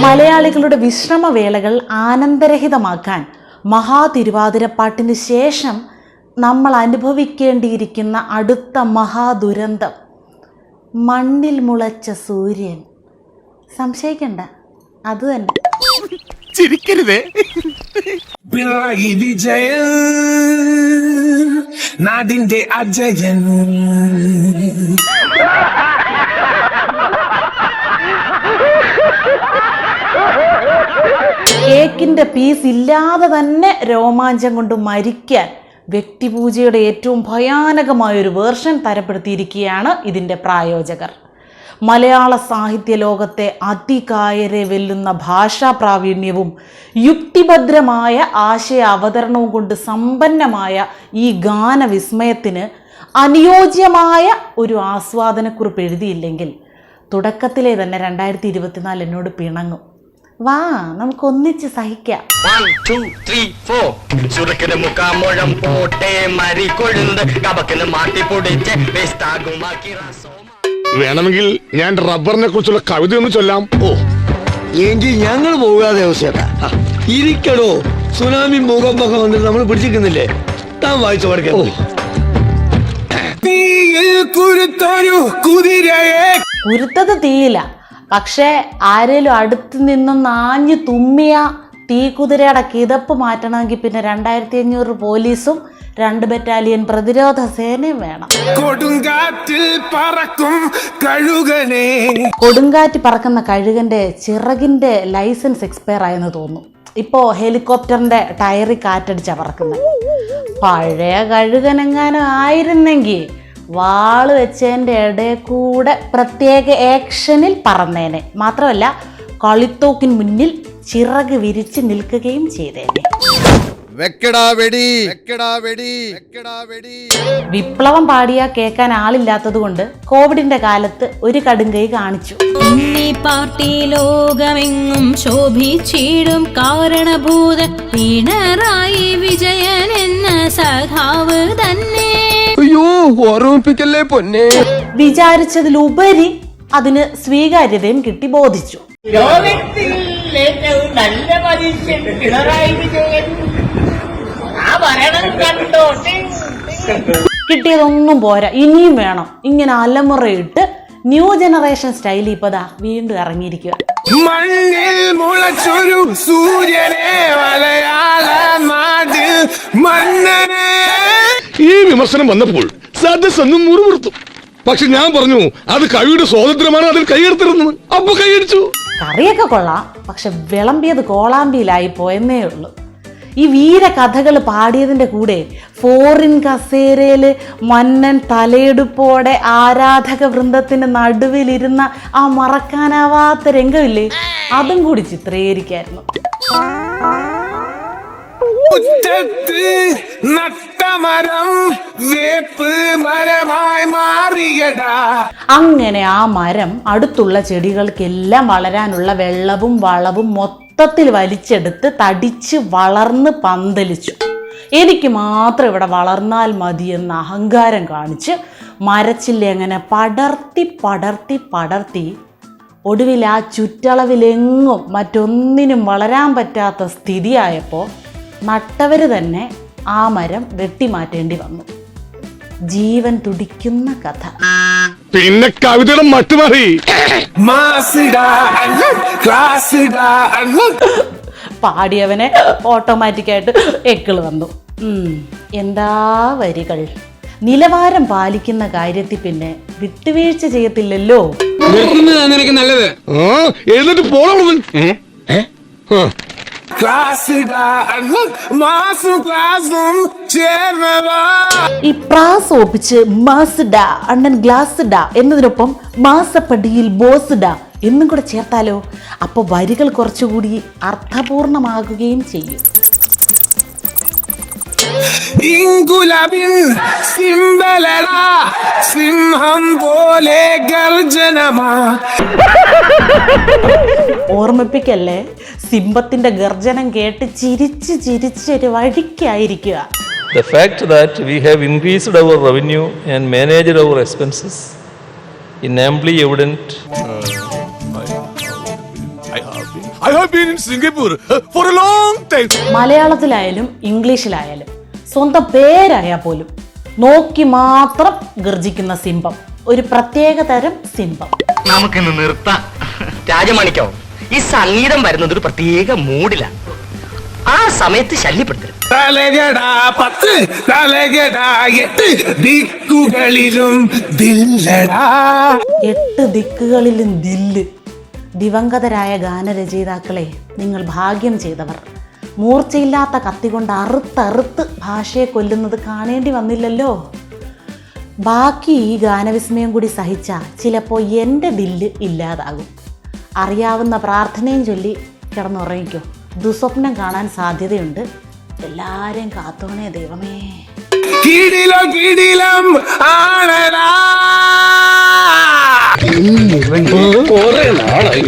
മലയാളികളുടെ വിശ്രമവേളകൾ ആനന്ദരഹിതമാക്കാൻ മഹാതിരുവാതിരപ്പാട്ടിന് ശേഷം നമ്മൾ അനുഭവിക്കേണ്ടിയിരിക്കുന്ന അടുത്ത മഹാദുരന്തം മണ്ണിൽ മുളച്ച സൂര്യൻ. സംശയിക്കണ്ട അത് തന്നെ. ചിരിക്കരുതേ. നാടിന്റെ അജയൻ. കേക്കിന്റെ പീസ് ഇല്ലാതെ തന്നെ രോമാഞ്ചം കൊണ്ട് മരിക്കാൻ വ്യക്തിപൂജയുടെ ഏറ്റവും ഭയാനകമായ ഒരു വേർഷൻ തരപ്പെടുത്തിയിരിക്കുകയാണ് ഇതിന്റെ പ്രായോജകർ. മലയാള സാഹിത്യ ലോകത്തെ അതികായരെ വെല്ലുന്ന ഭാഷാ പ്രാവീണ്യവും യുക്തിഭദ്രമായ ആശയ അവതരണവും കൊണ്ട് സമ്പന്നമായ ഈ ഗാനവിസ്മയത്തിന് അനുയോജ്യമായ ഒരു ആസ്വാദനക്കുറിപ്പ് എഴുതിയില്ലെങ്കിൽ തുടക്കത്തിലെ തന്നെ രണ്ടായിരത്തി ഇരുപത്തിനാല് എന്നോട് പിണങ്ങും. വാ നമുക്ക് ഒന്നിച്ച് സഹിക്കാം പോട്ടെ മരിക്കൊഴുന്ന് കബക്കിന് മാറ്റി പൊടിച്ച് വേണമെങ്കിൽ ഞാൻ റബ്ബറിനെ കുറിച്ചുള്ള കവിത ഒന്ന് ചൊല്ലാം. ഓ. എങ്കിൽ ഞങ്ങൾ പോകാതെ ഇരിക്കടോ. സുനാമി ഭൂകമ്പൊക്കെ വന്നിട്ട് നമ്മൾ പിടിച്ചിരിക്കുന്നില്ലേ? താൻ വായിച്ചു പഠിക്കാം തീയിൽ കുരുത്തൊരു കുതിരയെ. ഉരുത്തത് തീയില്ല. പക്ഷേ ആരേലും അടുത്ത് നിന്നും നാഞ്ഞു തുമ്മിയ തീ കുതിരയുടെ കിതപ്പ് മാറ്റണമെങ്കിൽ പിന്നെ രണ്ടായിരത്തി അഞ്ഞൂറ് പോലീസും രണ്ട് ബറ്റാലിയൻ പ്രതിരോധ സേനയും വേണം. കൊടുങ്കാറ്റിൽ പറക്കും കഴുകനെ. കൊടുങ്കാറ്റ് പറക്കുന്ന കഴുകന്റെ ചിറകിന്റെ ലൈസൻസ് എക്സ്പയർ ആയെന്ന് തോന്നുന്നു. ഇപ്പോൾ ഹെലികോപ്റ്ററിന്റെ ടയറി കാറ്റടിച്ച പറക്കുന്നത് പഴയ കഴുകനെങ്ങാനും ആയിരുന്നെങ്കിൽ വാൾ വെച്ചതിന്റെ ഇടയിൽ കൂടെ പ്രത്യേക ആക്ഷനിൽ പറന്നേനെ. മാത്രമല്ല കളിത്തോക്കിന് മുന്നിൽ ചിറക് വിരിച്ച് നിൽക്കുകയും ചെയ്തേനെ. വെക്കടാ വെടി. വെക്കടാ വെടി. വെക്കടാ വെടി. വിപ്ലവം പാടിയ കേൾക്കാൻ ആളില്ലാത്തത് കൊണ്ട് കോവിഡിന്റെ കാലത്ത് ഒരു കടുങ്കൈ കാണിച്ചു. ഇന്നീ പാർട്ടി ലോകമെങ്ങും ശോഭിച്ചിടും കാരണഭൂത പിണറായി വിജയൻ എന്ന സഖാവ് തന്നെ. അയ്യോ ഓർമ്മിപ്പിക്കല്ലേ പൊന്നെ. വിചാരിച്ചതിലുപരി അതിന് സ്വീകാര്യതയും കിട്ടി ബോധിച്ചു. ലോകത്തിൽ ഏറ്റവും നല്ല മനുഷ്യൻ പിണറായി വിജയൻ. ആ ഭരണം കണ്ടോട്ടെ കിട്ടിയതൊന്നും പോരാ. ഇനിയും വേണം. ഇങ്ങനെ അലമുറയിട്ട് ന്യൂ ജനറേഷൻ സ്റ്റൈലിൽ ഇപ്പൊ ദാ വീണ്ടും ഇറങ്ങിയിരിക്കുക മണ്ണിൽ മുളച്ചൊരു സൂര്യനെ മലയാള നാടിൽ മണ്ണനെ. ഈ വിമർശനം വന്നപ്പോൾ സദസ്സൊന്നും മുറിവുറുത്തു പക്ഷെ ഞാൻ പറഞ്ഞു അത് കവിയുടെ സ്വാതന്ത്ര്യമാണ് അതിൽ കൈയെടുത്തിരുന്നത്. അപ്പൊ കൈയടിച്ചു. കറിയൊക്കെ കൊള്ളാം പക്ഷെ വിളമ്പിയത് കോളാമ്പിയിലായി പോയെന്നേ ഉള്ളൂ. ഈ വീര കഥകൾ പാടിയതിന്റെ കൂടെ ഫോറിൻ കസേരയിൽ മന്നൻ തലയെടുപ്പോടെ ആരാധക വൃന്ദത്തിന്റെ നടുവിലിരുന്ന ആ മറക്കാനാവാത്ത രംഗമില്ലേ? അതും കൂടി ചിത്രീകരിക്കായിരുന്നു. നട്ടമരം വേപ്പ് മരമായി മാറിയടാ അങ്ങനെ ആ മരം അടുത്തുള്ള ചെടികൾക്കെല്ലാം വളരാനുള്ള വെള്ളവും വളവും മൊത്തത്തിൽ വലിച്ചെടുത്ത് തടിച്ച് വളർന്ന് പന്തലിച്ചു. എനിക്ക് മാത്രം ഇവിടെ വളർന്നാൽ മതിയെന്ന അഹങ്കാരം കാണിച്ച് മരച്ചില്ല അങ്ങനെ പടർത്തി പടർത്തി പടർത്തി ഒടുവിൽ ആ ചുറ്റളവിലെങ്ങും മറ്റൊന്നിനും വളരാൻ പറ്റാത്ത സ്ഥിതിയായപ്പോൾ നട്ടവർ തന്നെ ആ മരം വെട്ടിമാറ്റേണ്ടി വന്നു. ജീവൻ തുടിക്കുന്ന കഥ. പിന്നെ കവിതയുടെ മട്ടുമാറി. പാടിയവനെ ഓട്ടോമാറ്റിക്കായിട്ട് എക്കിൾ വന്നു എന്താ വരികൾ? നിലവാരം പാലിക്കുന്ന കാര്യത്തിൽ പിന്നെ വിട്ടുവീഴ്ച ചെയ്യത്തില്ലല്ലോ. നിനക്ക് നല്ലത്. എഴുന്നിട്ട് പോണവൻ ഈ പ്രാസ് ഒപ്പിച്ച് മാസ്ഡ അണ്ണൻ ഗ്ലാസ് ഡ എന്നതിനൊപ്പം മാസപ്പടിയിൽ ബോസ് ഡ എന്നും കൂടെ ചേർത്താലോ? അപ്പോൾ വരികൾ കുറച്ചുകൂടി അർത്ഥപൂർണമാകുകയും ചെയ്യും. സിംബലടാ സിംഹം പോലെ ഗർജനമാ. ഓർമ്മിപ്പിക്കല്ലേ? സിംബത്തിന്റെ ഗർജനം കേട്ട് ചിരിച്ച് ചിരിച്ചൊരു വഴിക്കായിരിക്കുക The fact that we have increased our revenue and managed our expenses is amply evident I have been in Singapore uh, for a long time. മലയാളത്തിലായാലും ഇംഗ്ലീഷിലായാലും സ്വന്തം പേരായാൽ പോലും നോക്കി മാത്രം ഗർജിക്കുന്ന സിംഹം ഒരു പ്രത്യേക തരം സിംഹം നമുക്കിന്ന് നിർത്താം രാജമാണിക്കോ ഈ സംഗീതം വരുന്നത് ഒരു പ്രത്യേക മൂഡിലാണ് ആ സമയത്ത് ശല്യപ്പെടുത്തരുത്. തലകടാ പത്ത് തലകടാ എട്ട് ദിക്കുകളിലും ദില്ലടാ. എട്ട് ദിക്കുകളിലും ദില്ല്. ദിവംഗതരായ ഗാനരചയിതാക്കളെ നിങ്ങൾ ഭാഗ്യം ചെയ്തവർ. മൂർച്ചയില്ലാത്ത കത്തി കൊണ്ട് അറുത്തറുത്ത് ഭാഷയെ കൊല്ലുന്നത് കാണേണ്ടി വന്നില്ലല്ലോ. ബാക്കി ഈ ഗാനവിസ്മയം കൂടി സഹിച്ച ചിലപ്പോൾ എന്റെ ദില്ല് ഇല്ലാതാകും. അറിയാവുന്ന പ്രാർത്ഥനയും ചൊല്ലി കിടന്നുറങ്ങിക്കോ ദുസ്വപ്നം കാണാൻ സാധ്യതയുണ്ട് എല്ലാവരെയും കാത്തോണേ ദൈവമേ കിടിലം കിടിലം നാളായി